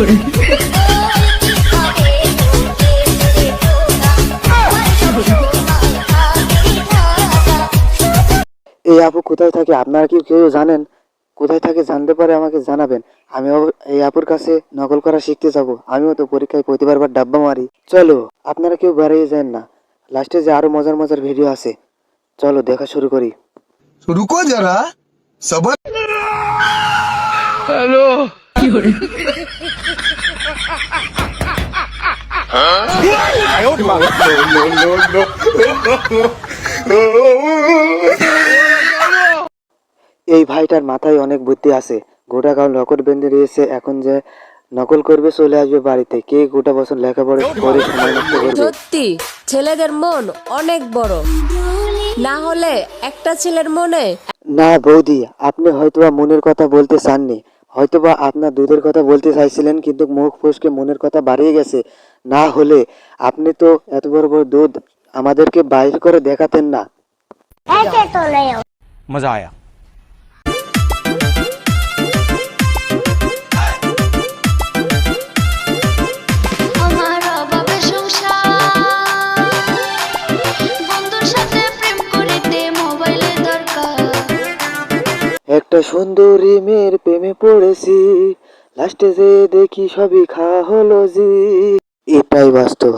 করে। এই আপু কোথায় থাকে? আপনারা কি কেউ জানেন? কোথায় থাকে জানতে পারে আমাকে জানাবেন। আমি এই আপুর কাছে নকল করা শিখতে যাব। আমিও তো পরীক্ষায় প্রতিবারবার ডাব্বা মারি। চলো আপনারা কেউ বেরিয়ে যান না। লাস্টে যে আরও মজার মজার ভিডিও আছে। চলো দেখা শুরু করি। শুরু যারা হ্যালো এই ভাইটার মাথায় অনেক বুদ্ধি আছে। গোটা গাঁও নকল বেঁধে দিয়েছে এখন যে নকল করবে চলে আসবে বাড়িতে। কে গোটা বছর লেখাপড়া করে সময় নষ্ট করবে? সত্যি ছেলেদের মন অনেক বড়। না হলে একটা ছেলের মনে না বৌদি আপনি হয়তোবা মনের কথা বলতে চাননি। হয়তোবা আপনার দুধের কথা বলতে চাইছিলেন কিন্তু মুখ ফুসকে মনের কথা বাড়িয়ে গেছে। না হলে আপনি তো এত বড় বড় দুধ আমাদেরকে বাইর করে দেখাতেন না। মজা আয়া। একটা সুন্দরী মেয়ের প্রেমে পড়েছি লাস্টে যে দেখি সবই খাওয়া হলো জি। এটাই বাস্তব।